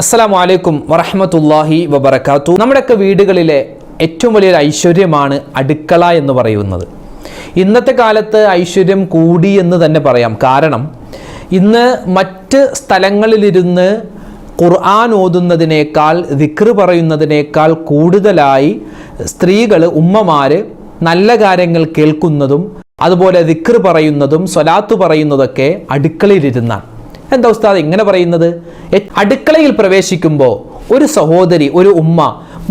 അസ്സലാമു വലൈക്കും വറഹമത്തല്ലാഹി വബർക്കാത്തു നമ്മുടെയൊക്കെ വീടുകളിലെ ഏറ്റവും വലിയൊരു ഐശ്വര്യമാണ് അടുക്കള എന്ന് പറയുന്നത്. ഇന്നത്തെ കാലത്ത് ഐശ്വര്യം കൂടി എന്ന് തന്നെ പറയാം. കാരണം ഇന്ന് മറ്റ് സ്ഥലങ്ങളിലിരുന്ന് ഖുർആൻ ഓതുന്നതിനേക്കാൾ ദിക്ർ പറയുന്നതിനേക്കാൾ കൂടുതലായി സ്ത്രീകൾ ഉമ്മമാർ നല്ല കാര്യങ്ങൾ കേൾക്കുന്നതും അതുപോലെ ദിക്ർ പറയുന്നതും സ്വലാത്ത് പറയുന്നതൊക്കെ അടുക്കളയിലിരുന്നാണ്. എന്താ ഉസ്താദ് ഇങ്ങനെ പറയുന്നത്? അടുക്കളയിൽ പ്രവേശിക്കുമ്പോൾ ഒരു സഹോദരി ഒരു ഉമ്മ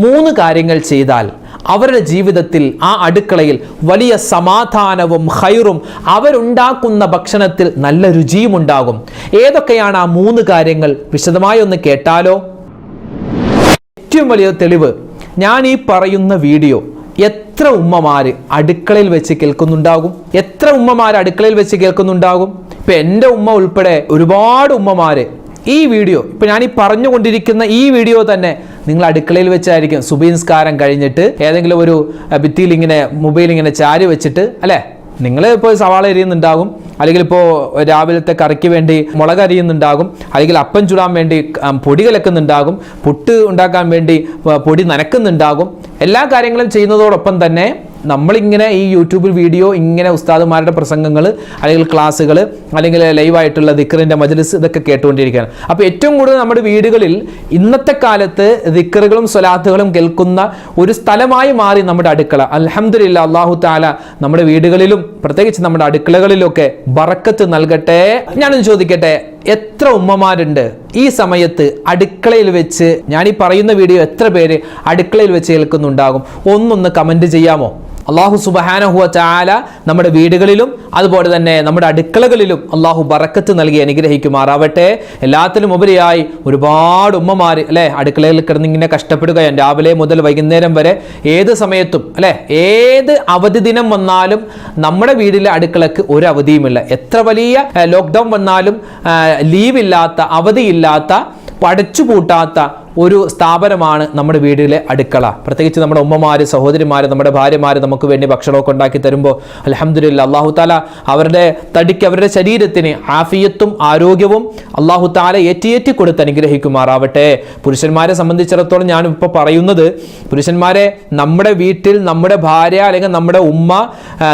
മൂന്ന് കാര്യങ്ങൾ ചെയ്താൽ അവരുടെ ജീവിതത്തിൽ ആ അടുക്കളയിൽ വലിയ സമാധാനവും ഹൈറും അവരുണ്ടാക്കുന്ന ഭക്ഷണത്തിൽ നല്ല രുചിയും ഉണ്ടാകും ഏതൊക്കെയാണ് ആ മൂന്ന് കാര്യങ്ങൾ? വിശദമായി ഒന്ന് കേട്ടാലോ? ഏറ്റവും വലിയ തെളിവ് ഞാൻ ഈ പറയുന്ന വീഡിയോ എത്ര ഉമ്മമാര് അടുക്കളയിൽ വെച്ച് കേൾക്കുന്നുണ്ടാകും? എത്ര ഉമ്മമാര് അടുക്കളയിൽ വെച്ച് കേൾക്കുന്നുണ്ടാകും? ഇപ്പൊ എന്റെ ഉമ്മ ഉൾപ്പെടെ ഒരുപാട് ഉമ്മമാര് ഈ വീഡിയോ ഇപ്പൊ ഞാൻ ഈ പറഞ്ഞുകൊണ്ടിരിക്കുന്ന ഈ വീഡിയോ തന്നെ നിങ്ങൾ അടുക്കളയിൽ വെച്ചായിരിക്കും സുബീൻസ്കാരം കഴിഞ്ഞിട്ട് ഏതെങ്കിലും ഒരു ഭിത്തിയിൽ ഇങ്ങനെ മൊബൈൽ ഇങ്ങനെ ചാരി വെച്ചിട്ട് അല്ലേ? നിങ്ങൾ ഇപ്പോൾ സവാള എരിയുന്നുണ്ടാകും അല്ലെങ്കിൽ ഇപ്പോൾ രാവിലത്തെ കറിക്ക് വേണ്ടി മുളക് അരിയുന്നുണ്ടാകും അല്ലെങ്കിൽ അപ്പം ചുടാൻ വേണ്ടി പൊടി കലക്കുന്നുണ്ടാകും പുട്ട് ഉണ്ടാക്കാൻ വേണ്ടി പൊടി നനക്കുന്നുണ്ടാകും എല്ലാ കാര്യങ്ങളും ചെയ്യുന്നതോടൊപ്പം തന്നെ നമ്മളിങ്ങനെ ഈ യൂട്യൂബിൽ വീഡിയോ ഇങ്ങനെ ഉസ്താദുമാരുടെ പ്രസംഗങ്ങൾ അല്ലെങ്കിൽ ക്ലാസ്സുകൾ അല്ലെങ്കിൽ ലൈവായിട്ടുള്ള ദിക്കറിന്റെ മജ്ലിസ് ഇതൊക്കെ കേട്ടുകൊണ്ടിരിക്കുകയാണ്. അപ്പോൾ ഏറ്റവും കൂടുതൽ നമ്മുടെ വീടുകളിൽ ഇന്നത്തെ കാലത്ത് ദിക്കറുകളും സ്വലാത്തുകളും കേൾക്കുന്ന ഒരു സ്ഥലമായി മാറി നമ്മുടെ അടുക്കള. അലഹമില്ല അള്ളാഹു താല നമ്മുടെ വീടുകളിലും പ്രത്യേകിച്ച് നമ്മുടെ അടുക്കളകളിലൊക്കെ ബറക്കത്ത് നൽകട്ടെ. ഞാനൊന്ന് ചോദിക്കട്ടെ? എത്ര ഉമ്മമാരുണ്ട്? ഈ സമയത്ത് അടുക്കളയിൽ വെച്ച് ഞാൻ ഈ പറയുന്ന വീഡിയോ എത്ര പേര് അടുക്കളയിൽ വെച്ച് കേൾക്കുന്നുണ്ടാകും? ഒന്നൊന്ന് കമന്റ് ചെയ്യാമോ? അള്ളാഹു സുബഹാനഹുവ ചാല നമ്മുടെ വീടുകളിലും അതുപോലെ തന്നെ നമ്മുടെ അടുക്കളകളിലും അള്ളാഹു ബറക്കത്ത് നൽകി അനുഗ്രഹിക്കുമാറാവട്ടെ. എല്ലാത്തിലും ഉപരിയായി ഒരുപാട് ഉമ്മമാർ അല്ലെ അടുക്കളയിൽ കിടന്ന് ഇങ്ങനെ കഷ്ടപ്പെടുകയാണ്. രാവിലെ മുതൽ വൈകുന്നേരം വരെ ഏത് സമയത്തും അല്ലെ ഏത് അവധി ദിനം വന്നാലും നമ്മുടെ വീട്ടിലെ അടുക്കളക്ക് ഒരു അവധിയുമില്ല. എത്ര വലിയ ലോക്ക്ഡൗൺ വന്നാലും ലീവില്ലാത്ത അവധിയില്ലാത്ത പടച്ചു പൂട്ടാത്ത ഒരു സ്ഥാപനമാണ് നമ്മുടെ വീടിലെ അടുക്കള. പ്രത്യേകിച്ച് നമ്മുടെ ഉമ്മമാർ സഹോദരിമാർ നമ്മുടെ ഭാര്യമാർ നമുക്ക് വേണ്ടി ഭക്ഷണമൊക്കെ ഉണ്ടാക്കി തരുമ്പോൾ അലഹമുല്ല അള്ളാഹു താല അവരുടെ തടിക്ക് അവരുടെ ശരീരത്തിന് ആഫിയത്തും ആരോഗ്യവും അള്ളാഹു താല ഏറ്റിയേറ്റി കൊടുത്ത് അനുഗ്രഹിക്കുമാറാവട്ടെ. പുരുഷന്മാരെ സംബന്ധിച്ചിടത്തോളം ഞാൻ ഇപ്പോൾ പറയുന്നത് പുരുഷന്മാരെ നമ്മുടെ വീട്ടിൽ നമ്മുടെ ഭാര്യ അല്ലെങ്കിൽ നമ്മുടെ ഉമ്മ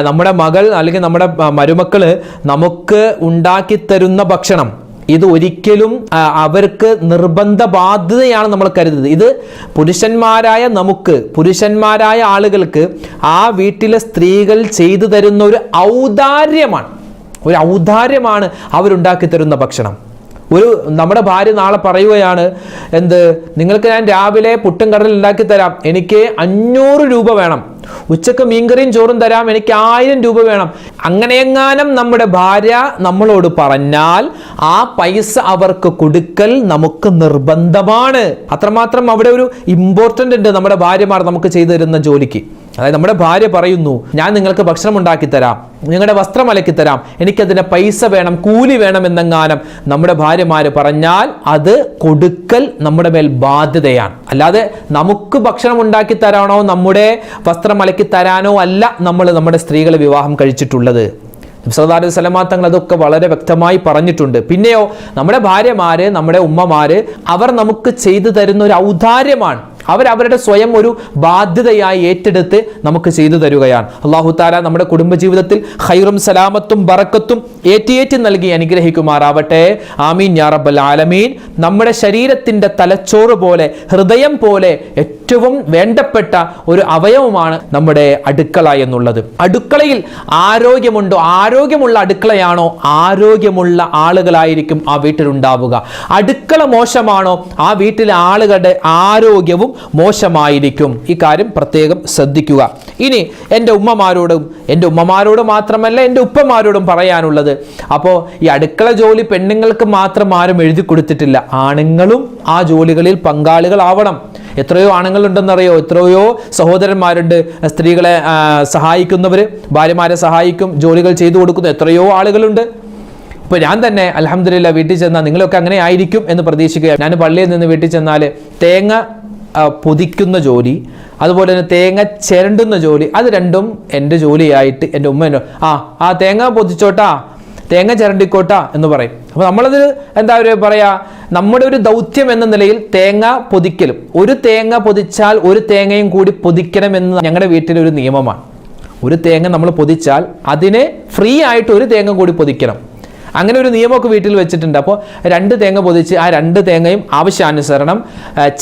നമ്മുടെ മകൾ അല്ലെങ്കിൽ നമ്മുടെ മരുമക്കൾ നമുക്ക് ഉണ്ടാക്കി തരുന്ന ഭക്ഷണം ഇത് ഒരിക്കലും അവർക്ക് നിർബന്ധ ബാധ്യതയാണ് നമ്മൾ കരുതുന്നത്. ഇത് പുരുഷന്മാരായ നമുക്ക് പുരുഷന്മാരായ ആളുകൾക്ക് ആ വീട്ടിലെ സ്ത്രീകൾ ചെയ്തു തരുന്ന ഒരു ഔദാര്യമാണ്. ഒരു ഔദാര്യമാണ് അവരുണ്ടാക്കി തരുന്ന ഭക്ഷണം. ഒരു നമ്മുടെ ഭാര്യ നാളെ പറയുകയാണ് എന്ത്? നിങ്ങൾക്ക് ഞാൻ രാവിലെ പുട്ടും കടലും ഉണ്ടാക്കി തരാം. എനിക്ക് അഞ്ഞൂറ് രൂപ വേണം. ഉച്ചയ്ക്ക് മീൻകറിയും ചോറും തരാം. എനിക്ക് ആയിരം രൂപ വേണം. അങ്ങനെയെങ്ങാനും നമ്മുടെ ഭാര്യ നമ്മളോട് പറഞ്ഞാൽ ആ പൈസ അവർക്ക് കൊടുക്കൽ നമുക്ക് നിർബന്ധമാണ്. അത്രമാത്രം അവിടെ ഒരു ഇമ്പോർട്ടന്റ് ഉണ്ട് നമ്മുടെ ഭാര്യമാർ നമുക്ക് ചെയ്തു തരുന്ന ജോലിക്ക്. അതായത് നമ്മുടെ ഭാര്യ പറയുന്നു ഞാൻ നിങ്ങൾക്ക് ഭക്ഷണം ഉണ്ടാക്കി തരാം നിങ്ങളുടെ വസ്ത്രം അലക്കി തരാം എനിക്കതിന് പൈസ വേണം കൂലി വേണം എന്നെങ്ങാനും നമ്മുടെ ഭാര്യമാർ പറഞ്ഞാൽ അത് കൊടുക്കൽ നമ്മുടെ മേൽ ബാധ്യതയാണ്. അല്ലാതെ നമുക്ക് ഭക്ഷണം ഉണ്ടാക്കി തരാനോ നമ്മുടെ വസ്ത്രം അലക്കി തരാനോ അല്ല നമ്മൾ നമ്മുടെ സ്ത്രീകളെ വിവാഹം കഴിച്ചിട്ടുള്ളത്. സ്വലമാ തങ്ങൾ അതൊക്കെ വളരെ വ്യക്തമായി പറഞ്ഞിട്ടുണ്ട്. പിന്നെയോ നമ്മുടെ ഭാര്യമാര് നമ്മുടെ ഉമ്മമാര് അവർ നമുക്ക് ചെയ്തു തരുന്ന ഒരു ഔദാര്യമാണ്. അവർ അവരുടെ സ്വയം ഒരു ബാധ്യതയായി ഏറ്റെടുത്ത് നമുക്ക് ചെയ്തു തരുകയാണ്. അള്ളാഹു താല നമ്മുടെ കുടുംബജീവിതത്തിൽ ഹൈറും സലാമത്തും ബറക്കത്തും ഏറ്റിയേറ്റി നൽകി അനുഗ്രഹിക്കുമാറാവട്ടെ. ആമീൻ യാ റബ്ബൽ ആലമീൻ. നമ്മുടെ ശരീരത്തിന്റെ തലച്ചോറ് പോലെ ഹൃദയം പോലെ ഏറ്റവും വേണ്ടപ്പെട്ട ഒരു അവയവമാണ് നമ്മുടെ അടുക്കള എന്നുള്ളത്. അടുക്കളയിൽ ആരോഗ്യമുണ്ടോ ആരോഗ്യമുള്ള അടുക്കളയാണോ ആരോഗ്യമുള്ള ആളുകളായിരിക്കും ആ വീട്ടിലുണ്ടാവുക. അടുക്കള മോശമാണോ ആ വീട്ടിലെ ആളുകളുടെ ആരോഗ്യവും മോശമായിരിക്കും. ഇക്കാര്യം കാര്യം പ്രത്യേകം ശ്രദ്ധിക്കുക. ഇനി എന്റെ ഉമ്മമാരോടും എന്റെ ഉമ്മമാരോട് മാത്രമല്ല എന്റെ ഉപ്പമാരോടും പറയാനുള്ളത്. അപ്പോൾ ഈ അടുക്കള ജോലി പെണ്ണുങ്ങൾക്ക് മാത്രം ആരും എഴുതി കൊടുത്തിട്ടില്ല. ആണുങ്ങളും ആ ജോലികളിൽ പങ്കാളികളാവണം. എത്രയോ ആണുങ്ങളുണ്ടെന്നറിയോ? എത്രയോ സഹോദരന്മാരുണ്ട്. സ്ത്രീകളെ സഹായിക്കുന്നവർ ഭാര്യമാരെ സഹായിക്കും ജോലികൾ ചെയ്തു കൊടുക്കുന്ന എത്രയോ ആളുകളുണ്ട്. ഇപ്പോൾ ഞാൻ തന്നെ അലഹമ്മദില്ല വീട്ടിൽ ചെന്നാൽ നിങ്ങളൊക്കെ അങ്ങനെ ആയിരിക്കും എന്ന് പ്രതീക്ഷിക്കുക ഞാൻ പള്ളിയിൽ നിന്ന് വീട്ടിൽ ചെന്നാൽ തേങ്ങ പൊതിക്കുന്ന ജോലി അതുപോലെ തന്നെ തേങ്ങ ചിരണ്ടുന്ന ജോലി അത് രണ്ടും എന്റെ ജോലിയായിട്ട് എന്റെ ഉമ്മ എന്നോ ആ ആ തേങ്ങ പൊതിച്ചോട്ടാ തേങ്ങ ചിരണ്ടിക്കോട്ട എന്ന് പറയും. അപ്പോൾ നമ്മളത് എന്താ പറയുക പറയാ നമ്മുടെ ഒരു ദൗത്യം എന്ന നിലയിൽ തേങ്ങ പൊതിക്കലും. ഒരു തേങ്ങ പൊതിച്ചാൽ ഒരു തേങ്ങയും കൂടി പൊതിക്കണം എന്ന് ഞങ്ങളുടെ വീട്ടിലെ ഒരു നിയമമാണ്. ഒരു തേങ്ങ നമ്മൾ പൊതിച്ചാൽ അതിനെ ഫ്രീ ആയിട്ട് ഒരു തേങ്ങ കൂടി പൊതിക്കണം. അങ്ങനെ ഒരു നിയമമൊക്കെ വീട്ടിൽ വെച്ചിട്ടുണ്ട്. അപ്പോൾ രണ്ട് തേങ്ങ പൊതിച്ച് ആ രണ്ട് തേങ്ങയും ആവശ്യാനുസരണം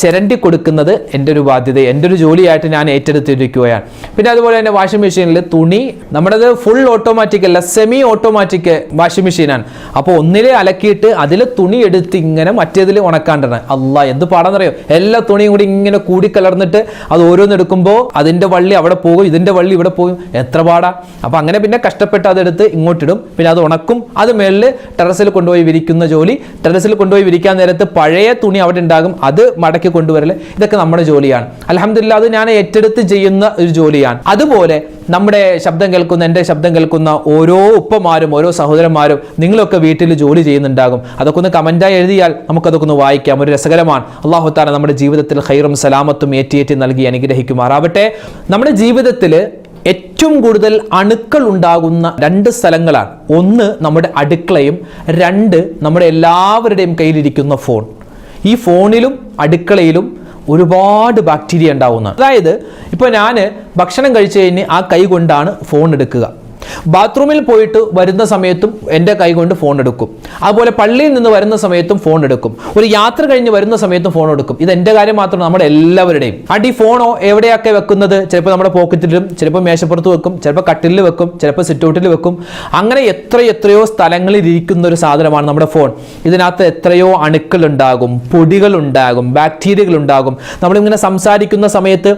ചിരണ്ടി കൊടുക്കുന്നത് എന്റെ ഒരു ബാധ്യത എന്റെ ഒരു ജോലിയായിട്ട് ഞാൻ ഏറ്റെടുത്തിരിക്കുകയാണ്. പിന്നെ അതുപോലെ തന്നെ വാഷിംഗ് മെഷീനിൽ തുണി നമ്മുടേത് ഫുൾ ഓട്ടോമാറ്റിക് അല്ല സെമി ഓട്ടോമാറ്റിക് വാഷിംഗ് മെഷീനാണ് അപ്പോൾ ഒന്നിലെ അലക്കിയിട്ട് അതിൽ തുണി എടുത്ത് ഇങ്ങനെ മറ്റേതിൽ ഉണക്കാണ്ടാണ് അല്ല എന്ത് പാടാന്നറിയോ? എല്ലാ തുണിയും കൂടി ഇങ്ങനെ കൂടിക്കലർന്നിട്ട് അത് ഓരോന്ന് എടുക്കുമ്പോൾ അതിന്റെ വള്ളി അവിടെ പോകും ഇതിന്റെ വള്ളി ഇവിടെ പോകും. എത്ര പാടാ? അപ്പോൾ അങ്ങനെ പിന്നെ കഷ്ടപ്പെട്ട് അതെടുത്ത് ഇങ്ങോട്ടിടും. പിന്നെ അത് ഉണക്കും അത് മേളിൽ ടെറസിൽ കൊണ്ടുപോയി വിരിക്കുന്ന ജോലി ടെറസിൽ കൊണ്ടുപോയി വിരിക്കാൻ നേരത്ത് പഴയ തുണി അവിടെ ഉണ്ടാകും അത് മടക്കി കൊണ്ടുവരൽ ഇതൊക്കെ നമ്മുടെ ജോലിയാണ്. അലഹമില്ല അത് ഞാൻ ഏറ്റെടുത്ത് ചെയ്യുന്ന ഒരു ജോലിയാണ്. അതുപോലെ നമ്മുടെ ശബ്ദം കേൾക്കുന്ന എന്റെ ശബ്ദം കേൾക്കുന്ന ഓരോ ഉപ്പമാരും ഓരോ സഹോദരന്മാരും നിങ്ങളൊക്കെ വീട്ടിൽ ജോലി ചെയ്യുന്നുണ്ടാകും. അതൊക്കെ ഒന്ന് കമന്റായി എഴുതിയാൽ നമുക്കതൊക്കെ ഒന്ന് വായിക്കാം. ഒരു രസകരമാണ്. അള്ളാഹു താല നമ്മുടെ ജീവിതത്തിൽ ഹൈറും സലാമത്തും ഏറ്റിയേറ്റി നൽകി അനുഗ്രഹിക്കുമാറാവട്ടെ. നമ്മുടെ ജീവിതത്തിൽ ഏറ്റവും കൂടുതൽ അണുക്കൾ ഉണ്ടാകുന്ന രണ്ട് സ്ഥലങ്ങളാണ്. ഒന്ന് നമ്മുടെ അടുക്കളയും രണ്ട് നമ്മുടെ എല്ലാവരുടെയും കയ്യിലിരിക്കുന്ന ഫോൺ. ഈ ഫോണിലും അടുക്കളയിലും ഒരുപാട് ബാക്ടീരിയ ഉണ്ടാവുന്ന അതായത് ഇപ്പോൾ ഞാൻ ഭക്ഷണം കഴിച്ചു കഴിഞ്ഞ് ആ കൈ കൊണ്ടാണ് ഫോൺ എടുക്കുക. ബാത്റൂമിൽ പോയിട്ട് വരുന്ന സമയത്തും എന്റെ കൈ കൊണ്ട് ഫോൺ എടുക്കും. അതുപോലെ പള്ളിയിൽ നിന്ന് വരുന്ന സമയത്തും ഫോൺ എടുക്കും. ഒരു യാത്ര കഴിഞ്ഞ് വരുന്ന സമയത്തും ഫോൺ എടുക്കും. ഇത് എന്റെ കാര്യം മാത്രം നമ്മുടെ എല്ലാവരുടെയും. അടി ഫോണോ എവിടെയൊക്കെ വെക്കുന്നത്? ചിലപ്പോൾ നമ്മുടെ പോക്കറ്റിലും ചിലപ്പോൾ മേശപ്പുറത്ത് വെക്കും ചിലപ്പോൾ കട്ടിലിൽ വെക്കും ചിലപ്പോൾ സിറ്റൗട്ടിൽ വെക്കും. അങ്ങനെ എത്ര എത്രയോ സ്ഥലങ്ങളിൽ ഇരിക്കുന്ന ഒരു സാധനമാണ് നമ്മുടെ ഫോൺ ഇതിനകത്ത് എത്രയോ അണുക്കൾ ഉണ്ടാകും പൊടികൾ ഉണ്ടാകും ബാക്ടീരിയകൾ ഉണ്ടാകും നമ്മളിങ്ങനെ സംസാരിക്കുന്ന സമയത്ത്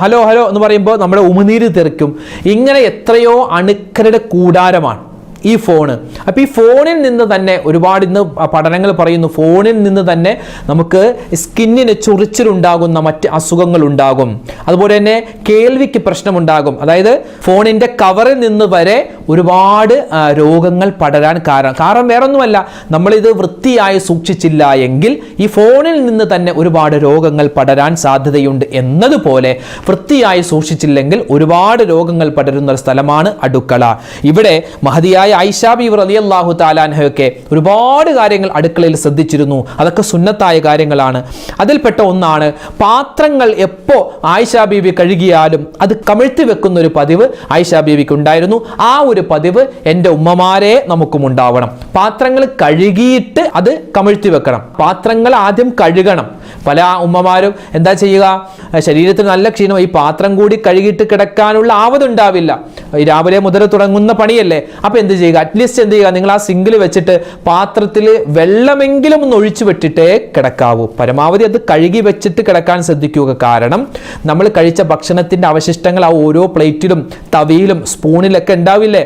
ഹലോ ഹലോ എന്ന് പറയുമ്പോൾ നമ്മുടെ ഉമിനീര് തെറിക്കും. ഇങ്ങനെ എത്രയോ അണുക്കളുടെ കൂടാരമാണ് ഈ ഫോണ്. അപ്പോൾ ഈ ഫോണിൽ നിന്ന് തന്നെ ഒരുപാട് ഇന്ന് പഠനങ്ങൾ പറയുന്നു ഫോണിൽ നിന്ന് തന്നെ നമുക്ക് സ്കിന്നിന് ചൊറിച്ചിലുണ്ടാകുന്ന മറ്റ് അസുഖങ്ങൾ ഉണ്ടാകും. അതുപോലെ തന്നെ കേൾവിക്ക് പ്രശ്നമുണ്ടാകും. അതായത് ഫോണിന്റെ കവറിൽ നിന്ന് വരെ ഒരുപാട് രോഗങ്ങൾ പടരാൻ കാരണം കാരണം വേറൊന്നുമല്ല. നമ്മളിത് വൃത്തിയായി സൂക്ഷിച്ചില്ല എങ്കിൽ ഈ ഫോണിൽ നിന്ന് തന്നെ ഒരുപാട് രോഗങ്ങൾ പടരാൻ സാധ്യതയുണ്ട് എന്നതുപോലെ വൃത്തിയായി സൂക്ഷിച്ചില്ലെങ്കിൽ ഒരുപാട് രോഗങ്ങൾ പടരുന്ന ഒരു സ്ഥലമാണ് അടുക്കള. ഇവിടെ മഹതിയായ ഐഷാബി റളിയല്ലാഹു താലാൻഹയൊക്കെ ഒരുപാട് കാര്യങ്ങൾ അടുക്കളയിൽ ശ്രദ്ധിച്ചിരുന്നു. അതൊക്കെ സുന്നത്തായ കാര്യങ്ങളാണ്. അതിൽപ്പെട്ട ഒന്നാണ് പാത്രങ്ങൾ എപ്പോ ആയിഷ ബീവി കഴുകിയാലും അത് കമിഴ്ത്തി വെക്കുന്ന ഒരു പതിവ് ആയിഷ ബീവിക്ക് ഉണ്ടായിരുന്നു ആ ഒരു പതിവ് എന്റെ ഉമ്മമാരെ നമുക്കും ഉണ്ടാവണം. പാത്രങ്ങൾ കഴുകിയിട്ട് അത് കമിഴ്ത്തി വെക്കണം. പാത്രങ്ങൾ ആദ്യം കഴുകണം. പല ഉമ്മമാരും എന്താ ചെയ്യുക? ശരീരത്തിന് നല്ല ക്ഷീണം ഈ പാത്രം കൂടി കഴുകിയിട്ട് കിടക്കാനുള്ള ആവതുണ്ടാവില്ല രാവിലെ മുതൽ തുടങ്ങുന്ന പണിയല്ലേ? അപ്പോൾ എന്ത് ചെയ്യുക? അറ്റ്ലീസ്റ്റ് എന്ത് ചെയ്യുക? നിങ്ങൾ ആ സിങ്കിൽ വെച്ചിട്ട് പാത്രത്തിൽ വെള്ളമെങ്കിലും ഒന്ന് ഒഴിച്ചു വിട്ടിട്ടേ കിടക്കാവൂ. പരമാവധി അത് കഴുകി വെച്ചിട്ട് കിടക്കാൻ ശ്രദ്ധിക്കുക. കാരണം നമ്മൾ കഴിച്ച ഭക്ഷണത്തിന്റെ അവശിഷ്ടങ്ങൾ ആ ഓരോ പ്ലേറ്റിലും തവിയിലും സ്പൂണിലൊക്കെ ഉണ്ടാവില്ലേ?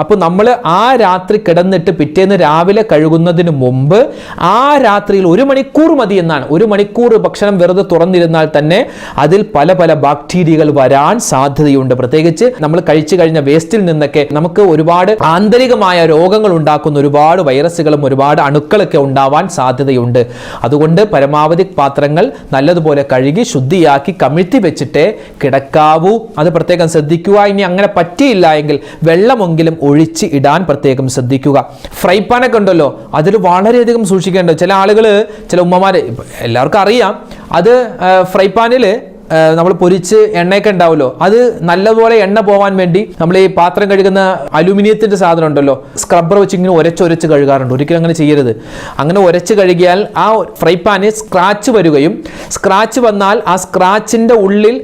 അപ്പോൾ നമ്മൾ ആ രാത്രി കിടന്നിട്ട് പിറ്റേന്ന് രാവിലെ കഴുകുന്നതിന് മുമ്പ് ആ രാത്രിയിൽ ഒരു മണിക്കൂർ മതി എന്നാണ്. ഒരു മണിക്കൂർ ഭക്ഷണം വെറുതെ തുറന്നിരുന്നാൽ തന്നെ അതിൽ പല പല ബാക്ടീരിയകൾ വരാൻ സാധ്യതയുണ്ട്. പ്രത്യേകിച്ച് നമ്മൾ കഴിച്ചു കഴിഞ്ഞ വേസ്റ്റിൽ നിന്നൊക്കെ നമുക്ക് ഒരുപാട് ആന്തരികമായ രോഗങ്ങൾ ഉണ്ടാക്കുന്ന ഒരുപാട് വൈറസുകളും ഒരുപാട് അണുക്കളൊക്കെ ഉണ്ടാവാൻ സാധ്യതയുണ്ട്. അതുകൊണ്ട് പരമാവധി പാത്രങ്ങൾ നല്ലതുപോലെ കഴുകി ശുദ്ധിയാക്കി കമിഴ്ത്തി വെച്ചിട്ടേ കിടക്കാവൂ. അത് പ്രത്യേകം ശ്രദ്ധിക്കുക. ഇനി അങ്ങനെ പറ്റിയില്ല എങ്കിൽ വെള്ളമെങ്കിലും ഒഴിച്ച് ഇടാൻ പ്രത്യേകം ശ്രദ്ധിക്കുക. ഫ്രൈ പാനൊക്കെ ഉണ്ടല്ലോ അതിൽ വളരെയധികം സൂക്ഷിക്കേണ്ടത്. ചില ആളുകൾ ചില ഉമ്മമാർ എല്ലാവർക്കും അറിയാം അത് ഫ്രൈ പാനിൽ നമ്മൾ പൊരിച്ച് എണ്ണയൊക്കെ ഉണ്ടാവുമല്ലോ. അത് നല്ലപോലെ എണ്ണ പോവാൻ വേണ്ടി നമ്മൾ ഈ പാത്രം കഴുകുന്ന അലുമിനിയത്തിന്റെ സാധനം ഉണ്ടല്ലോ. സ്ക്രബ്ബർ വെച്ച് ഇങ്ങനെ ഉരച്ചൊരച്ച് കഴുകാറുണ്ട്. ഒരിക്കലും അങ്ങനെ ചെയ്യരുത്. അങ്ങനെ ഉരച്ച് കഴുകിയാൽ ആ ഫ്രൈ പാന് സ്ക്രാച്ച് വരികയും സ്ക്രാച്ച് വന്നാൽ ആ സ്ക്രാച്ചിന്റെ ഉള്ളിൽ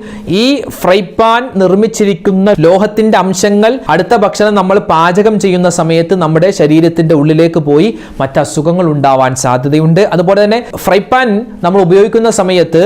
ഈ ഫ്രൈ പാൻ നിർമ്മിച്ചിരിക്കുന്ന ലോഹത്തിന്റെ അംശങ്ങൾ അടുത്ത ഭക്ഷണം നമ്മൾ പാചകം ചെയ്യുന്ന സമയത്ത് നമ്മുടെ ശരീരത്തിന്റെ ഉള്ളിലേക്ക് പോയി മറ്റ് അസുഖങ്ങൾ ഉണ്ടാവാൻ സാധ്യതയുണ്ട്. അതുപോലെ തന്നെ ഫ്രൈ പാൻ നമ്മൾ ഉപയോഗിക്കുന്ന സമയത്ത്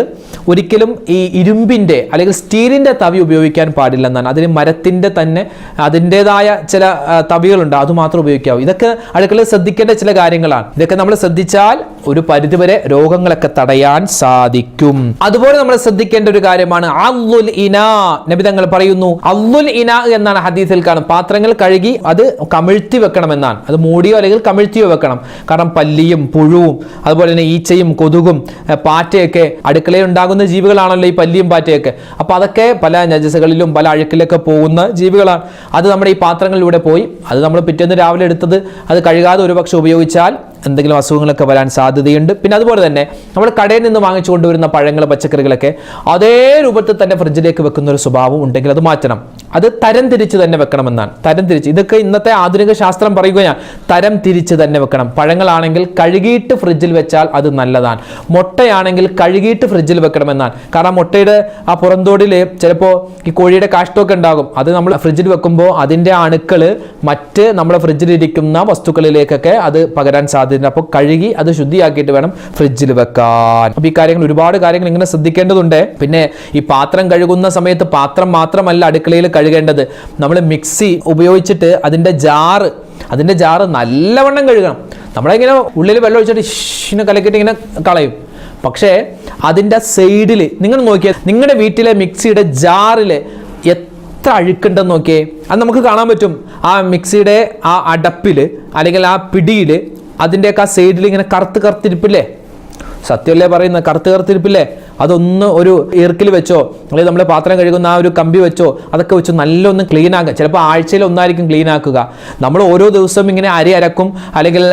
ഒരിക്കലും ഈ ഇരുമ്പിന്റെ അല്ലെങ്കിൽ സ്റ്റീലിന്റെ തവി ഉപയോഗിക്കാൻ പാടില്ലെന്നാണ്. അതിന് മരത്തിന്റെ തന്നെ അതിന്റെതായ ചില തവികളുണ്ട്. അതുമാത്രം ഉപയോഗിക്കാവൂ. ഇതൊക്കെ അടുക്കളയിൽ ശ്രദ്ധിക്കേണ്ട ചില കാര്യങ്ങളാണ്. ഇതൊക്കെ നമ്മൾ ശ്രദ്ധിച്ചാൽ ഒരു പരിധിവരെ രോഗങ്ങളൊക്കെ തടയാൻ സാധിക്കും. അതുപോലെ നമ്മൾ ശ്രദ്ധിക്കേണ്ട ഒരു കാര്യമാണ് അല്ലുൽ ഇന. നബി തങ്ങൾ പറയുന്നു അല്ലുൽ ഇന എന്നാണ് ഹദീസിൽ കാണും പാത്രങ്ങൾ കഴുകി അത് കമിഴ്ത്തി വെക്കണമെന്നാണ്. അത് മൂടിയോ അല്ലെങ്കിൽ കമിഴ്ത്തിയോ വെക്കണം. കാരണം പല്ലിയും പുഴുവും അതുപോലെ തന്നെ ഈച്ചയും കൊതുകും പാറ്റയൊക്കെ അടുക്കളയിൽ ഉണ്ടാകുന്ന ജീവികളാണല്ലോ ഈ പല്ലിയും പാറ്റയൊക്കെ. അപ്പോൾ അതൊക്കെ പല നജസുകളിലും പല അഴുക്കിലൊക്കെ പോകുന്ന ജീവികളാണ്. അത് നമ്മുടെ ഈ പാത്രങ്ങളിലൂടെ പോയി അത് നമ്മൾ പിറ്റേന്ന് രാവിലെ എടുത്തത് അത് കഴുകാതെ ഒരുപക്ഷെ ഉപയോഗിച്ചാൽ എന്തെങ്കിലും അസുഖങ്ങളൊക്കെ വരാൻ സാധ്യതയുണ്ട്. പിന്നെ അതുപോലെ തന്നെ നമ്മൾ കടയിൽ നിന്ന് വാങ്ങിച്ചു കൊണ്ടുവരുന്ന പഴങ്ങൾ പച്ചക്കറികളൊക്കെ അതേ രൂപത്തിൽ തന്നെ ഫ്രിഡ്ജിലേക്ക് വെക്കുന്ന ഒരു സ്വഭാവം ഉണ്ടെങ്കിൽ അത് മാറ്റണം. അത് തരം തിരിച്ച് തന്നെ വെക്കണമെന്നാണ്. തരം തിരിച്ച്. ഇതൊക്കെ ഇന്നത്തെ ആധുനിക ശാസ്ത്രം പറയുകയാണ്. തരം തിരിച്ച് തന്നെ വെക്കണം. പഴങ്ങളാണെങ്കിൽ കഴുകിയിട്ട് ഫ്രിഡ്ജിൽ വെച്ചാൽ അത് നല്ലതാണ്. മുട്ടയാണെങ്കിൽ കഴുകിയിട്ട് ഫ്രിഡ്ജിൽ വെക്കണമെന്നാണ്. കാരണം മുട്ടയുടെ ആ പുറന്തോടിൽ ചിലപ്പോൾ ഈ കോഴിയുടെ കാഷ്ടമൊക്കെ ഉണ്ടാകും. അത് നമ്മൾ ഫ്രിഡ്ജിൽ വെക്കുമ്പോൾ അതിന്റെ അണുക്കൾ മറ്റ് നമ്മുടെ ഫ്രിഡ്ജിലിരിക്കുന്ന വസ്തുക്കളിലേക്കൊക്കെ അത് പകരാൻ സാധ്യതയുണ്ട് അപ്പോൾ കഴുകി അത് ശുദ്ധിയാക്കിയിട്ട് വേണം ഫ്രിഡ്ജിൽ വെക്കാൻ. അപ്പോൾ ഈ കാര്യങ്ങൾ ഒരുപാട് കാര്യങ്ങൾ ഇങ്ങനെ ശ്രദ്ധിക്കേണ്ടതുണ്ട്. പിന്നെ ഈ പാത്രം കഴുകുന്ന സമയത്ത് പാത്രം മാത്രമല്ല അടുക്കളയിൽ കഴുകേണ്ടത്. നമ്മൾ മിക്സി ഉപയോഗിച്ചിട്ട് അതിന്റെ ജാറ് അതിന്റെ ജാറ് നല്ലവണ്ണം കഴുകണം. നമ്മളിങ്ങനെ ഉള്ളിൽ വെള്ളം ഒഴിച്ചിട്ട് ഇങ്ങനെ കലക്കിയിട്ട് ഇങ്ങനെ കളയും. പക്ഷേ അതിന്റെ സൈഡിൽ നിങ്ങൾ നോക്കിയാൽ നിങ്ങളുടെ വീട്ടിലെ മിക്സിയുടെ ജാറിൽ എത്ര അഴുക്കുണ്ടെന്ന് നോക്കിയേ. അത് നമുക്ക് കാണാൻ പറ്റും. ആ മിക്സിയുടെ ആ അടപ്പിൽ അല്ലെങ്കിൽ ആ പിടിയിൽ അതിന്റെയൊക്കെ ആ സൈഡിൽ ഇങ്ങനെ കറുത്ത് കറുത്തിരിപ്പില്ലേ? സത്യമല്ലേ പറയുന്ന കറുത്ത് കറുത്തിരിപ്പില്ലേ? അതൊന്ന് ഒരു ഈർക്കിൽ വെച്ചോ അല്ലെങ്കിൽ നമ്മൾ പാത്രം കഴുകുന്ന ആ ഒരു കമ്പി വെച്ചോ അതൊക്കെ വെച്ച് നല്ലൊന്ന് ക്ലീൻ ആക്കുക ചിലപ്പോൾ ആഴ്ചയിൽ ഒന്നായിരിക്കും ക്ലീൻ ആക്കുക. നമ്മൾ ഓരോ ദിവസവും ഇങ്ങനെ അരി അരക്കും അല്ലെങ്കിൽ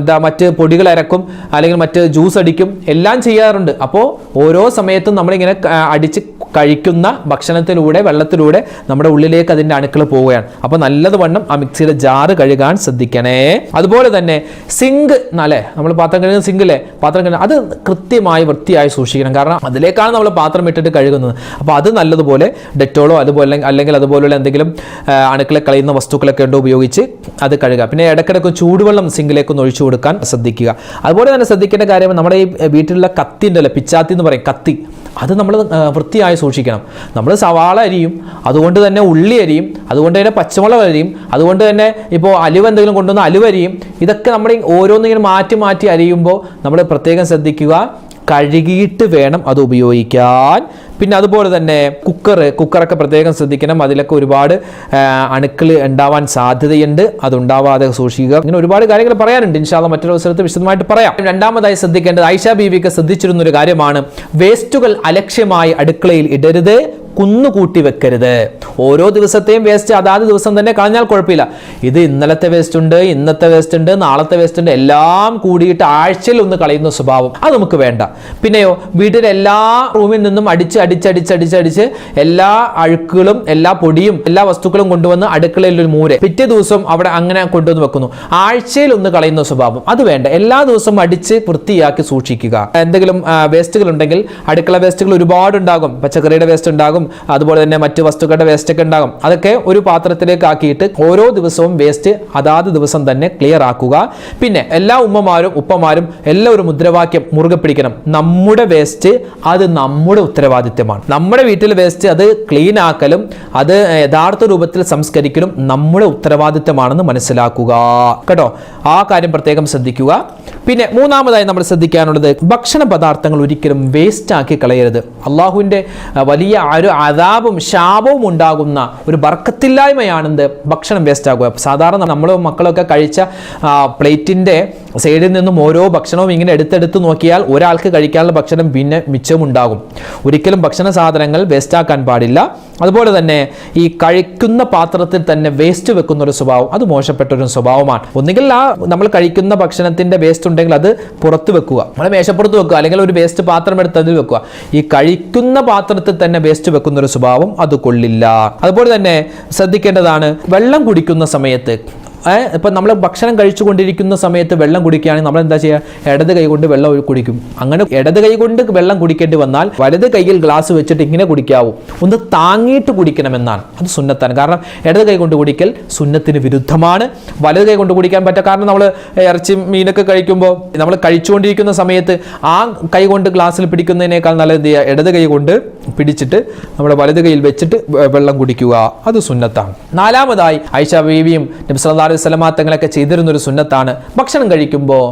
എന്താ മറ്റ് പൊടികൾ അരക്കും അല്ലെങ്കിൽ മറ്റ് ജ്യൂസ് അടിക്കും എല്ലാം ചെയ്യാറുണ്ട്. അപ്പോൾ ഓരോ സമയത്തും നമ്മളിങ്ങനെ അടിച്ച് കഴിക്കുന്ന ഭക്ഷണത്തിലൂടെ വെള്ളത്തിലൂടെ നമ്മുടെ ഉള്ളിലേക്ക് അതിന്റെ അണുക്കൾ പോവുകയാണ്. അപ്പോൾ നല്ലതുവണ്ണം ആ മിക്സിയുടെ ജാറ് കഴുകാൻ ശ്രദ്ധിക്കണേ. അതുപോലെ തന്നെ സിങ്ക് അല്ലേ നമ്മൾ പാത്രം കഴുകുന്ന സിങ്ക് അല്ലേ പാത്രം കഴുകുന്ന അത് കൃത്യമായി വൃത്തിയായി സൂക്ഷിക്കണം. കാരണം അതിലേക്കാണ് നമ്മൾ പാത്രം ഇട്ടിട്ട് കഴുകുന്നത്. അപ്പോൾ അത് നല്ലതുപോലെ ഡെറ്റോളോ അതുപോലെ അല്ലെങ്കിൽ അതുപോലെയുള്ള എന്തെങ്കിലും അണുക്കളെ കളയുന്ന വസ്തുക്കളൊക്കെ ഉണ്ടോ ഉപയോഗിച്ച് അത് കഴുകുക. പിന്നെ ഇടയ്ക്കിടയ്ക്ക് ചൂടുവെള്ളം സിങ്കിലേക്ക് ഒഴിച്ചു കൊടുക്കാൻ ശ്രദ്ധിക്കുക. അതുപോലെ തന്നെ ശ്രദ്ധിക്കേണ്ട കാര്യം നമ്മുടെ ഈ വീട്ടിലുള്ള കത്തി ഉണ്ടല്ലോ പിച്ചാത്തി എന്ന് പറയും കത്തി. അത് നമ്മൾ വൃത്തിയായി സൂക്ഷിക്കണം. നമ്മൾ സവാള അരിയും അതുകൊണ്ട് തന്നെ ഉള്ളി അരിയും അതുകൊണ്ട് തന്നെ പച്ചമുളക് അരിയും അതുകൊണ്ട് തന്നെ ഇപ്പോൾ അലുവ എന്തെങ്കിലും കൊണ്ടുവന്ന അലുവ അരിയും ഇതൊക്കെ നമ്മൾ ഓരോന്നിങ്ങനെ മാറ്റി മാറ്റി അരിയുമ്പോൾ നമ്മൾ പ്രത്യേകം ശ്രദ്ധിക്കുക. കഴുകിയിട്ട് വേണം അത് ഉപയോഗിക്കാൻ. പിന്നെ അതുപോലെ തന്നെ കുക്കർ കുക്കറൊക്കെ പ്രത്യേകം ശ്രദ്ധിക്കണം. അതിലൊക്കെ ഒരുപാട് അണുക്കൾ ഉണ്ടാവാൻ സാധ്യതയുണ്ട്. അതുണ്ടാവാതെ സൂക്ഷിക്കുക. ഇങ്ങനെ ഒരുപാട് കാര്യങ്ങൾ പറയാനുണ്ട്. ഇൻഷാല്ല മറ്റൊരു അവസരത്തിൽ വിശദമായിട്ട് പറയാം. രണ്ടാമതായി ശ്രദ്ധിക്കേണ്ടത് ഐഷ ബീവിക്ക് ശ്രദ്ധിച്ചിരുന്നൊരു കാര്യമാണ്. വേസ്റ്റുകൾ അലക്ഷ്യമായി അടുക്കളയിൽ ഇടരുത്. കുന്നുകൂട്ടി വെക്കരുത് ഓരോ ദിവസത്തെയും വേസ്റ്റ് അതാത് ദിവസം തന്നെ കളഞ്ഞാൽ കുഴപ്പമില്ല. ഇത് ഇന്നലത്തെ വേസ്റ്റ് ഉണ്ട് ഇന്നത്തെ വേസ്റ്റ് ഉണ്ട് നാളത്തെ വേസ്റ്റ് ഉണ്ട് എല്ലാം കൂടിയിട്ട് ആഴ്ചയിൽ ഒന്ന് കളയുന്ന സ്വഭാവം അത് നമുക്ക് വേണ്ട. പിന്നെയോ വീട്ടിലെ എല്ലാ റൂമിൽ നിന്നും അടിച്ച് അടിച്ച് അടിച്ച് അടിച്ച് എല്ലാ അഴുക്കുകളും എല്ലാ പൊടിയും എല്ലാ വസ്തുക്കളും കൊണ്ടുവന്ന് അടുക്കളയിൽ ഒരു മൂരെ പിറ്റേ ദിവസം അവിടെ അങ്ങനെ കൊണ്ടുവന്ന് വെക്കുന്നു. ആഴ്ചയിൽ ഒന്ന് കളയുന്ന സ്വഭാവം അത് വേണ്ട. എല്ലാ ദിവസവും അടിച്ച് വൃത്തിയാക്കി സൂക്ഷിക്കുക. എന്തെങ്കിലും വേസ്റ്റുകൾ ഉണ്ടെങ്കിൽ അടുക്കള വേസ്റ്റുകൾ ഒരുപാട് ഉണ്ടാകും പച്ചക്കറിയുടെ വേസ്റ്റ് ഉണ്ടാകും. അതുപോലെ തന്നെ മറ്റു വസ്തുക്കളുടെ വേസ്റ്റ് ഒക്കെ ഉണ്ടാകും. അതൊക്കെ ഒരു പാത്രത്തിലേക്ക് ആക്കിയിട്ട് ഓരോ ദിവസവും വേസ്റ്റ് അതാത് ദിവസം തന്നെ ക്ലിയർ ആക്കുക. പിന്നെ എല്ലാ ഉമ്മമാരും ഉപ്പമാരും എല്ലാ ഒരു മുദ്രാവാക്യം മുറുകെ പിടിക്കണം. നമ്മുടെ വേസ്റ്റ് അത് നമ്മുടെ ഉത്തരവാദിത്തമാണ് നമ്മുടെ വീട്ടിൽ വേസ്റ്റ് അത് ക്ലീൻ ആക്കലും അത് യഥാർത്ഥ രൂപത്തിൽ സംസ്കരിക്കലും നമ്മുടെ ഉത്തരവാദിത്തമാണെന്ന് മനസ്സിലാക്കുക. കേട്ടോ? ആ കാര്യം പ്രത്യേകം ശ്രദ്ധിക്കുക. പിന്നെ മൂന്നാമതായി നമ്മൾ ശ്രദ്ധിക്കാനുള്ളത് ഭക്ഷണ പദാർത്ഥങ്ങൾ ഒരിക്കലും വേസ്റ്റ് ആക്കി കളയരുത്. അള്ളാഹുവിന്റെ വലിയ ആ ഒരു അതാപും ശാപവും ഉണ്ടാകുന്ന ഒരു ബർക്കത്തില്ലായ്മയാണെന്ത് ഭക്ഷണം വേസ്റ്റ് ആകുക സാധാരണ നമ്മൾ മക്കളൊക്കെ കഴിച്ച പ്ലേറ്റിന്റെ സൈഡിൽ നിന്നും ഓരോ ഭക്ഷണവും ഇങ്ങനെ എടുത്തെടുത്ത് നോക്കിയാൽ ഒരാൾക്ക് കഴിക്കാനുള്ള ഭക്ഷണം പിന്നെ മിച്ചമുണ്ടാകും. ഒരിക്കലും ഭക്ഷണ സാധനങ്ങൾ വേസ്റ്റ് ആക്കാൻ പാടില്ല. അതുപോലെ തന്നെ ഈ കഴിക്കുന്ന പാത്രത്തിൽ തന്നെ വേസ്റ്റ് വെക്കുന്ന ഒരു സ്വഭാവം അത് മോശപ്പെട്ട ഒരു സ്വഭാവമാണ്. ഒന്നുകിൽ ആ നമ്മൾ കഴിക്കുന്ന ഭക്ഷണത്തിന്റെ വേസ്റ്റ് ഉണ്ടെങ്കിൽ അത് പുറത്ത് വെക്കുക. നമ്മൾ മേശപ്പുറത്ത് വെക്കുക. അല്ലെങ്കിൽ ഒരു വേസ്റ്റ് പാത്രം എടുത്ത് അതിൽ വെക്കുക. ഈ കഴിക്കുന്ന പാത്രത്തിൽ തന്നെ വേസ്റ്റ് വെക്കുന്ന ഒരു സ്വഭാവം അത് കൊള്ളില്ല. അതുപോലെ തന്നെ ശ്രദ്ധിക്കേണ്ടതാണ് വെള്ളം കുടിക്കുന്ന സമയത്ത് ഇപ്പം നമ്മൾ ഭക്ഷണം കഴിച്ചുകൊണ്ടിരിക്കുന്ന സമയത്ത് വെള്ളം കുടിക്കുകയാണെങ്കിൽ നമ്മൾ എന്താ ചെയ്യുക ഇടത് കൈ കൊണ്ട് വെള്ളം കുടിക്കും. അങ്ങനെ ഇടത് കൈ കൊണ്ട് വെള്ളം കുടിക്കേണ്ടി വന്നാൽ വലത് കൈയിൽ ഗ്ലാസ് വെച്ചിട്ട് ഇങ്ങനെ കുടിക്കാവൂ. ഒന്ന് താങ്ങിയിട്ട് കുടിക്കണമെന്നാണ്. അത് സുന്നത്താണ്. കാരണം ഇടത് കൈ കൊണ്ട് കുടിക്കൽ സുന്നത്തിന് വിരുദ്ധമാണ്. വലത് കൈ കൊണ്ട് കുടിക്കാൻ പറ്റുക കാരണം നമ്മൾ ഇറച്ചി മീനൊക്കെ കഴിക്കുമ്പോൾ നമ്മൾ കഴിച്ചുകൊണ്ടിരിക്കുന്ന സമയത്ത് ആ കൈ കൊണ്ട് ഗ്ലാസ്സിൽ പിടിക്കുന്നതിനേക്കാൾ നല്ലത് എന്ത് ചെയ്യുക? ഇടത് കൈ കൊണ്ട് പിടിച്ചിട്ട് നമ്മുടെ വലത് കൈയിൽ വെച്ചിട്ട് വെള്ളം കുടിക്കുക. അത് സുന്നത്താണ്. നാലാമതായി ഐഷ ബീവിയും നബി സല്ലല്ലാഹു അലൈഹി തങ്ങളൊക്കെ ചെയ്തിരുന്ന ഒരു സുന്നത്താണ്. ഭക്ഷണം കഴിക്കുമ്പോൾ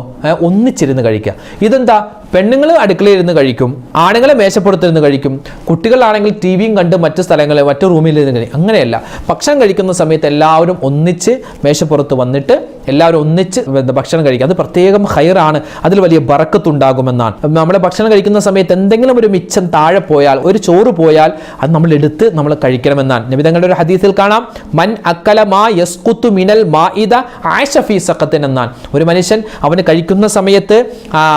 ഒന്നിച്ചിരുന്ന് കഴിക്കുക. ഇതെന്താ? പെണ്ണുങ്ങൾ അടുക്കളയിരുന്ന് കഴിക്കും ആണുങ്ങളെ മേശപ്പുറത്തിരുന്ന് കഴിക്കും കുട്ടികളാണെങ്കിൽ ടി വിയും കണ്ട് മറ്റു സ്ഥലങ്ങളിൽ മറ്റു റൂമിലിരുന്ന് കഴിക്കും. അങ്ങനെയല്ല. ഭക്ഷണം കഴിക്കുന്ന സമയത്ത് എല്ലാവരും ഒന്നിച്ച് മേശപ്പുറത്ത് വന്നിട്ട് എല്ലാവരും ഒന്നിച്ച് ഭക്ഷണം കഴിക്കുക. അത് പ്രത്യേകം ഹൈറാണ് അതിൽ വലിയ ബറക്കത്തുണ്ടാകുമെന്നാണ്. നമ്മൾ ഭക്ഷണം കഴിക്കുന്ന സമയത്ത് എന്തെങ്കിലും ഒരു മിച്ചം താഴെ പോയാൽ ഒരു ചോറ് പോയാൽ അത് നമ്മൾ എടുത്ത് നമ്മൾ കഴിക്കണമെന്നാണ്. നബിതങ്ങളുടെ ഒരു ഹദീസിൽ കാണാം. മൻ അക്കല മാ യസ്കുത്തു മിനൽ മാഇദ ആയിഷ ഫീ സഖത്തിൻ എന്നാണ് ഒരു മനുഷ്യൻ അവന് കഴിക്കുന്ന സമയത്ത്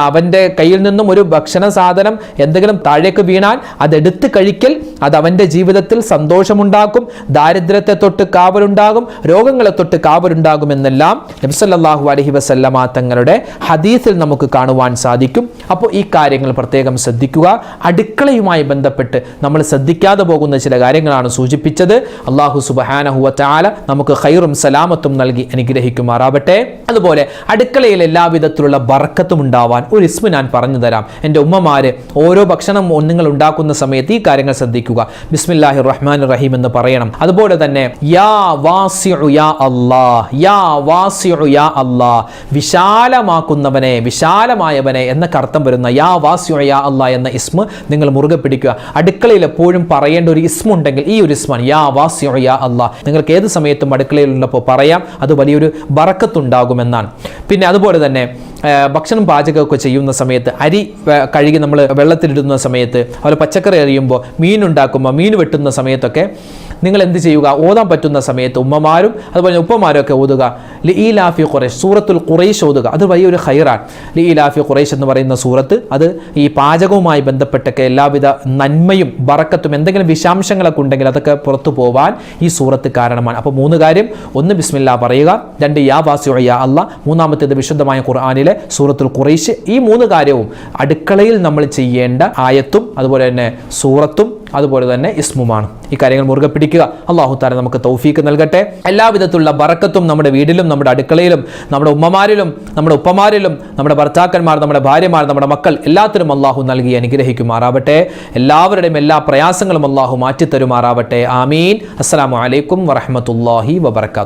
അവന്റെ കയ്യിൽ നിന്നും ഒരു ഭക്ഷണ സാധനം എന്തെങ്കിലും താഴേക്ക് വീണാൽ അതെടുത്ത് കഴിക്കൽ അത് അവന്റെ ജീവിതത്തിൽ സന്തോഷമുണ്ടാക്കും ദാരിദ്ര്യത്തെ തൊട്ട് കാവലുണ്ടാകും രോഗങ്ങളെ തൊട്ട് കാവലുണ്ടാകും എന്നെല്ലാം നബ്സല്ലാഹു അലഹി വസല്ലമ തങ്ങളുടെ ഹദീസിൽ നമുക്ക് കാണുവാൻ സാധിക്കും. അപ്പോൾ ഈ കാര്യങ്ങൾ പ്രത്യേകം ശ്രദ്ധിക്കുക. അടുക്കളയുമായി ബന്ധപ്പെട്ട് നമ്മൾ ശ്രദ്ധിക്കാതെ പോകുന്ന ചില കാര്യങ്ങളാണ് സൂചിപ്പിച്ചത്. അള്ളാഹു സുബഹാനഹുവ ചാല നമുക്ക് ഖൈറും സലാമത്തും നൽകി. അനുഗ്രഹിക്കുമാറാവട്ടെ. അതുപോലെ അടുക്കളയിൽ എല്ലാവിധത്തിലുള്ള ബർക്കത്തും ഉണ്ടാവാൻ ഒരു ഇസ്മു ഞാൻ പറഞ്ഞു തരാം. എന്റെ ഉമ്മമാര് ഓരോ ഭക്ഷണം നിങ്ങൾ ഉണ്ടാക്കുന്ന സമയത്ത് ഈ കാര്യങ്ങൾ ശ്രദ്ധിക്കുക. ബിസ്മില്ലാഹി റഹ്മാൻ റഹീം എന്ന് പറയണം. അതുപോലെ തന്നെ യാ വാസിഉ യാ യാ വാസിഉ യാ വിശാലമാക്കുന്നവനെ വിശാലമായവനെ എന്നൊക്കെ അർത്ഥം വരുന്ന യാ വാസിഉ യാ അല്ലാ എന്ന ഇസ്മ നിങ്ങൾ മുറുകെ പിടിക്കുക. അടുക്കളയിൽ എപ്പോഴും പറയേണ്ട ഒരു ഇസ്മുണ്ടെങ്കിൽ ഈ ഒരു ഇസ്മാണ് യാ വാസിഉ യാ അല്ലാ നിങ്ങൾക്ക് ഏത് സമയത്തും അടുക്കളയിലുള്ളപ്പോൾ പറയാം. അത് വലിയൊരു ബറക്കത്തുണ്ടാകുമെന്നാണ്. പിന്നെ അതുപോലെ തന്നെ ഭക്ഷണം പാചകമൊക്കെ ചെയ്യുന്ന സമയത്ത് അരി കഴുകി നമ്മൾ വെള്ളത്തിലിടുന്ന സമയത്ത് അതുപോലെ പച്ചക്കറി അറിയുമ്പോൾ മീൻ ഉണ്ടാക്കുമ്പോൾ മീൻ വെട്ടുന്ന സമയത്തൊക്കെ നിങ്ങൾ എന്ത് ചെയ്യുക? ഓതാൻ പറ്റുന്ന സമയത്ത് ഉമ്മമാരും അതുപോലെ ഉപ്പമാരും ഒക്കെ ഓതുക. ലി ലാഫി ഖുറൈഷ് സൂറത്തുൽ ഖുറൈഷ് ഓതുക. അത് വലിയൊരു ഹൈറാണ് ലി ലാഫി ഖുറൈഷ് എന്ന് പറയുന്ന സൂറത്ത് അത് ഈ പാചകവുമായി ബന്ധപ്പെട്ടൊക്കെ എല്ലാവിധ നന്മയും ബറക്കത്തും എന്തെങ്കിലും വിശാംശങ്ങളൊക്കെ ഉണ്ടെങ്കിൽ അതൊക്കെ പുറത്തു പോവാൻ ഈ സൂറത്ത് കാരണമാണ്. അപ്പോൾ മൂന്ന് കാര്യം. ഒന്ന് ബിസ്മില്ല പറയുക. രണ്ട് യാ വാസിയോ യാ അല്ല മൂന്നാമത്തേത് വിശുദ്ധമായ ഖുർആാനിലെ സൂറത്തുൽ ഖുറൈഷ് ഈ മൂന്ന് കാര്യവും അടുക്കളയിൽ നമ്മൾ ചെയ്യേണ്ട ആയത്തും അതുപോലെ തന്നെ സൂറത്തും അതുപോലെ തന്നെ ഇസ്മുമാണ്. ഈ കാര്യങ്ങൾ മുറുകെ പിടിക്കുക. അള്ളാഹു താര നമുക്ക് തൗഫീക്ക് നൽകട്ടെ. എല്ലാവിധത്തിലുള്ള ബറക്കത്തും നമ്മുടെ വീടിലും നമ്മുടെ അടുക്കളയിലും നമ്മുടെ ഉമ്മമാരിലും നമ്മുടെ ഉപ്പമാരിലും നമ്മുടെ ഭർത്താക്കന്മാർ നമ്മുടെ ഭാര്യമാർ നമ്മുടെ മക്കൾ എല്ലാത്തിനും അള്ളാഹു നൽകി അനുഗ്രഹിക്കുമാറാവട്ടെ. എല്ലാവരുടെയും എല്ലാ പ്രയാസങ്ങളും അള്ളാഹു മാറ്റിത്തരുമാറാവട്ടെ. ആമീൻ. അസ്സാം വലൈക്കും വറഹമത്തല്ലാഹി വബർക്കാത്തു